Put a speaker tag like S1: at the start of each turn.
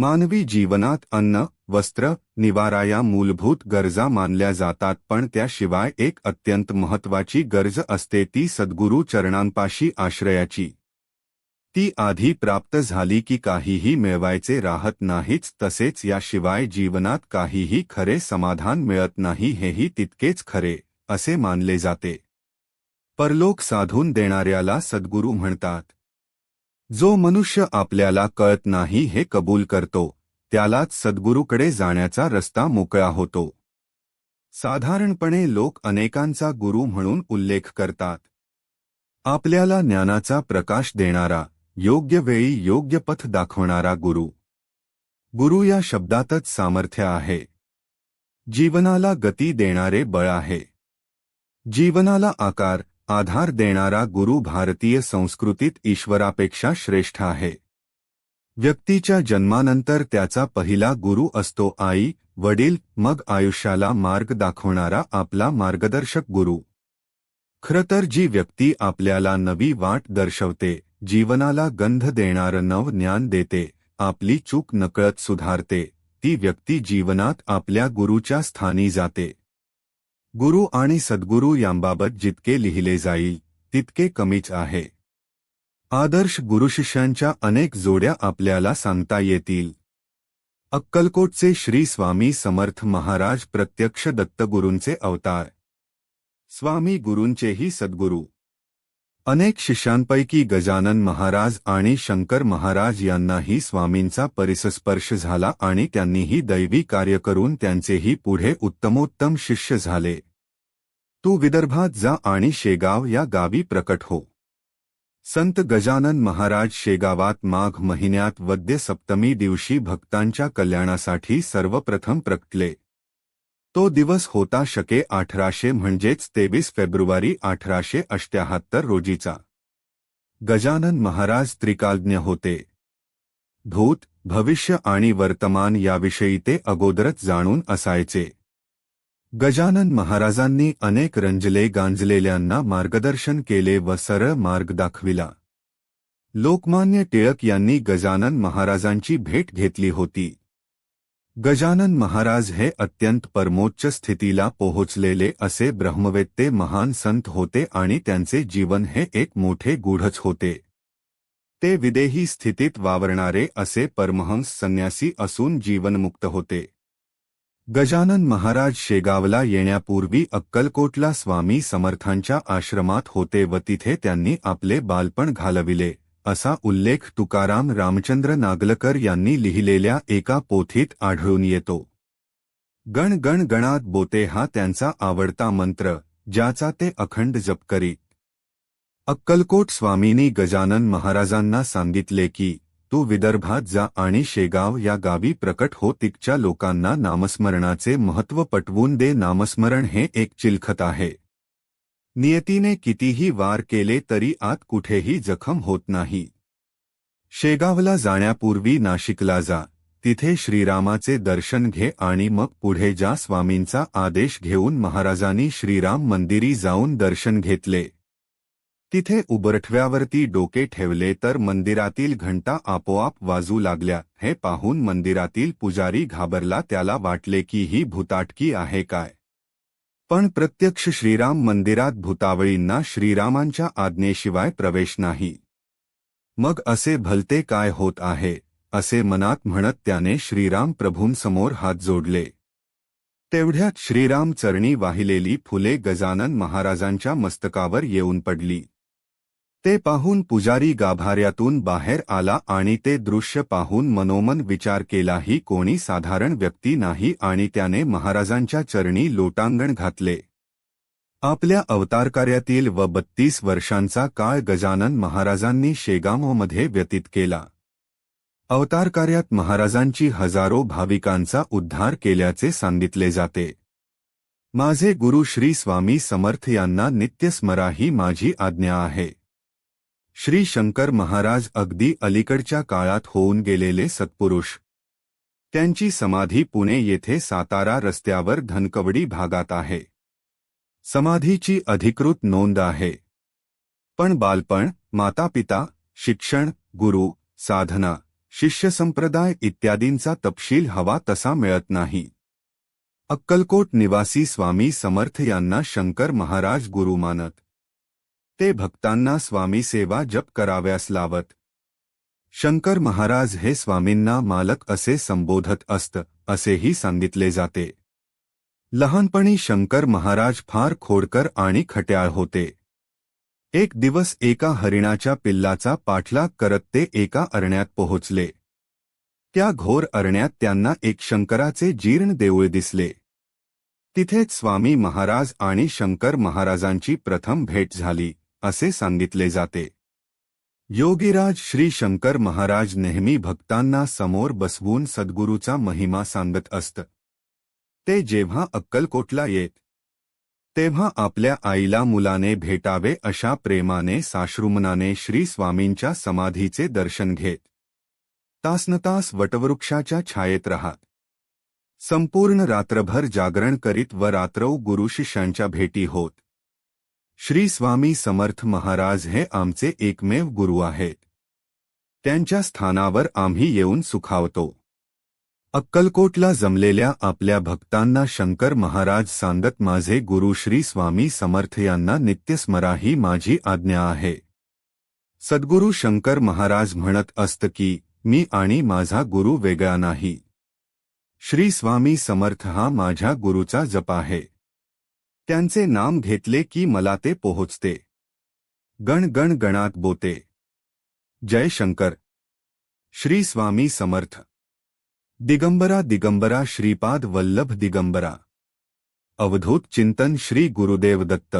S1: मानवी जीवनात अन्न वस्त्र निवारा या मूलभूत गरजा मानल्या जातात पण त्याशिवाय एक अत्यंत महत्वाची गरज असते ती सद्गुरू चरणांपाशी आश्रयाची. ती आधी प्राप्त झाली की काहीही मिळवायचे राहत नाहीच तसेच याशिवाय जीवनात काहीही खरे समाधान मिळत नाही हेही तितकेच खरे असे मानले जाते. परलोक साधून देणाऱ्याला सद्गुरू म्हणतात. जो मनुष्य आपल्याला कळत नाही हे कबूल करतो त्यालाच सद्गुरूकडे जाण्याचा रस्ता मोकळा होतो. साधारणपणे लोक अनेकांचा गुरु म्हणून उल्लेख करतात. आपल्याला ज्ञानाचा प्रकाश देणारा योग्य वेळी योग्य पथ दाखवणारा गुरु. गुरु या शब्दातच सामर्थ्य आहे. जीवनाला गती देणारे बळ आहे. जीवनाला आकार आधार देणारा गुरु भारतीय संस्कृतीत ईश्वरापेक्षा श्रेष्ठ आहे. व्यक्तीच्या जन्मानंतर त्याचा पहिला गुरु असतो आई वडील मग आयुष्याला मार्ग दाखवणारा आपला मार्गदर्शक गुरु. खरं तर जी व्यक्ती आपल्याला नवी वाट दर्शवते जीवनाला गंध देणारं नव ज्ञान देते आपली चूक नकळत सुधारते ती व्यक्ती जीवनात आपल्या गुरुच्या स्थानी जाते. गुरु आणि सद्गुरू यांबाबत जितके लिहिले जाईल तितके कमीच आहे. आदर्श गुरुशिष्यांच्या अनेक जोड्या आपल्याला सांगता येतील. अक्कलकोटचे श्री स्वामी समर्थ महाराज प्रत्यक्ष दत्तगुरूंचे अवतार. स्वामी गुरूंचेही सद्गुरू. अनेक शिष्यांपैकी गजानन महाराज आणि शंकर महाराज यांनाही स्वामींचा परिसस्पर्श झाला आणि त्यांनीही दैवी कार्य करून त्यांचेही पुढे उत्तमोत्तम शिष्य झाले. तू विदर्भात जा आणि शेगाव या गावी प्रकट हो. संत गजानन महाराज शेगावात माघ महिन्यात वद्य सप्तमी दिवशी भक्तांच्या कल्याणासाठी सर्वप्रथम प्रकटले तो दिवस होता शके अठराशे म्हणजेच तेवीस फेब्रुवारी अठराशे अष्ट्याहत्तर रोजीचा. गजानन महाराज त्रिकाज्ञ होते. भूत भविष्य आणि वर्तमान याविषयी ते अगोदरच जाणून असायचे. गजानन महाराजांनी अनेक रंजले गांजलेल्यांना मार्गदर्शन केले व सरळ मार्ग दाखविला. लोकमान्य टिळक यांनी गजानन महाराजांची भेट घेतली होती. गजानन महाराज हे अत्यंत परमोच्च स्थितीला पोहोचलेले असे ब्रह्मवेत्ते महान संत होते आणि त्यांचे जीवन हे एक मोठे गूढच होते. ते विदेही स्थितीत वावरणारे असे परमहंस संन्यासी असून जीवनमुक्त होते. गजानन महाराज शेगावला येण्यापूर्वी अक्कलकोटला स्वामी समर्थांच्या आश्रमात होते व तिथे त्यांनी आपले बालपण घालविले. असा उल्लेख तुकाराम रामचंद्र नागलकर यांनी लिहिलेल्या एका पोथीत आढळून येतो. गण गण गणात बोते हा त्यांचा आवडता मंत्र, ज्याचा ते अखंड जप करीत. अक्कलकोट स्वामींनी गजानन महाराजांना सांगितले की, तू विदर्भात जा आणि शेगाव या गावी प्रकट हो तिकच्या लोकांना नामस्मरणाचे महत्त्व पटवून दे. नामस्मरण हे एक चिलखत आहे. नियतीने कितीही वार केले तरी आत कुठेही जखम होत नाही. शेगावला जाण्यापूर्वी नाशिकला जा. तिथे श्रीरामाचे दर्शन घे आणि मग पुढे जा स्वामींचा आदेश घेऊन महाराजांनी श्रीराम मंदिरी जाऊन दर्शन घेतले. तिथे उबरठव्यावरती डोके ठेवले तर मंदिरातील घंटा आपोआप वाजू लागल्या. हे पाहून मंदिरातील पुजारी घाबरला त्याला वाटले की ही भूताटकी आहे काय? पण प्रत्यक्ष श्रीराम मंदिरात भूतावळींना श्रीरामांच्या आज्ञेशिवाय प्रवेश नाही. मग असे भलते काय होत आहे असे मनात म्हणत त्याने श्रीराम प्रभूंसमोर हात जोडले. तेवढ्यात श्रीराम चरणी वाहिलेली फुले गजानन महाराजांच्या मस्तकावर येऊन पडली. ते पाहून पुजारी गाभाऱ्यातून बाहेर आला आणि ते दृश्य पाहून मनोमन विचार केला ही कोणी साधारण व्यक्ती नाही आणि त्याने महाराजांच्या चरणी लोटांगण घातले. आपल्या अवतारकार्यातील व बत्तीस वर्षांचा काळ गजानन महाराजांनी शेगामोमध्ये व्यतीत केला. अवतारकार्यात महाराजांची हजारो भाविकांचा उद्धार केल्याचे सांगितले जाते. माझे गुरु श्री स्वामी समर्थ यांना नित्यस्मरा ही माझी आज्ञा आहे. श्री शंकर महाराज अगदी अलीकडच्या काळात होऊन गेलेले सत्पुरुष. त्यांची समाधी पुणे येथे सातारा रस्त्यावर धनकवडी भागात आहे. समाधीची अधिकृत नोंद आहे. पण बालपण, मातापिता, शिक्षण, गुरु, साधना शिष्य संप्रदाय इत्यादींचा तपशील हवा तसा मिळत नाही. अक्कलकोट निवासी स्वामी समर्थ यांना शंकर महाराज गुरु मानत. ते भक्तांना स्वामी सेवा जप कराव्यास लावत. शंकर महाराज हे स्वामींना मालक असे संबोधत असत असेही सांगितले जाते. लहानपणी शंकर महाराज फार खोडकर आणि खट्याळ होते. एक दिवस एका हरिणाच्या पिल्लाचा पाठलाग करत ते एका अरण्यात पोहोचले. त्या घोर अरण्यात त्यांना एक शंकराचे जीर्ण देऊळ दिसले. तिथेच स्वामी महाराज आणि शंकर महाराजांची प्रथम भेट झाली. असे सांगितले जाते. योगीराज श्री शंकर महाराज नेहमी भक्तांना समोर बसवून सद्गुरूचा महिमा सांगत असत. ते जेव्हा अक्कलकोटला येत तेव्हा आपल्या आईला मुलाने भेटावे अशा प्रेमाने साश्रुमनाने श्री स्वामींच्या समाधीचे दर्शन घेत. तासनतास वटवृक्षाच्या छायेत राहत. संपूर्ण रात्रभर जागरण करीत व रात्रौ गुरुशिष्यांच्या भेटी होत. श्री स्वामी समर्थ महाराज हे आमचे एकमेव गुरु आहेत. त्यांच्या स्थानावर आम्ही येऊन सुखावतो. अक्कलकोटला जमलेल्या आपल्या भक्तांना शंकर महाराज सांगत माझे गुरु श्री स्वामी समर्थ यांना नित्यस्मरा ही माझी आज्ञा आहे. सद्गुरू शंकर महाराज म्हणत असत की मी आणि माझा गुरु वेगळा नाही. श्री स्वामी समर्थ हा माझ्या गुरुचा जप आहे. त्यांचे नाम घेतले की मला ते पोहोचते. गण गण गणात बोते. जय शंकर. श्री स्वामी समर्थ. दिगंबरा दिगंबरा श्रीपाद वल्लभ दिगंबरा. अवधूत चिंतन श्री गुरुदेव दत्त.